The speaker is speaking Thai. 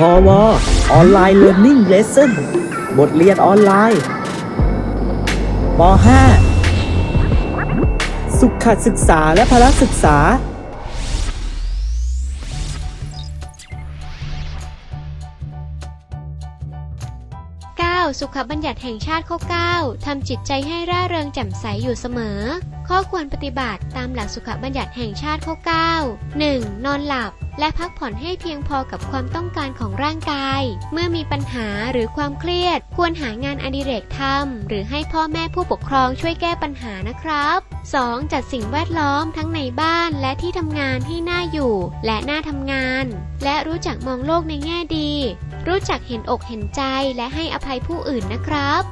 พอวออนไลน์เรียน i ิ g เลส s o n บทเรียนออนไลน์ป .5 สุขศึกษาและพละศึกษา 9. สุขบัญญัติแห่งชาติข้อ 9 ทำจิตใจให้ร่าเริงแจ่มใสอยู่เสมอ ข้อควรปฏิบัติตามหลักสุขบัญญัติแห่งชาติข้อ 9 1. นอนหลับและพักผ่อนให้เพียงพอกับความต้องการของร่างกาย เมื่อมีปัญหาหรือความเครียด ควรหางานอดิเรกทำหรือให้พ่อแม่ผู้ปกครองช่วยแก้ปัญหานะครับ 2. จัดสิ่งแวดล้อมทั้งในบ้านและที่ทำงานให้น่าอยู่ และน่าทำงาน และรู้จักมองโลกในแง่ดี รู้จักเห็นอกเห็นใจและให้อภัยผู้อื่นนะครับ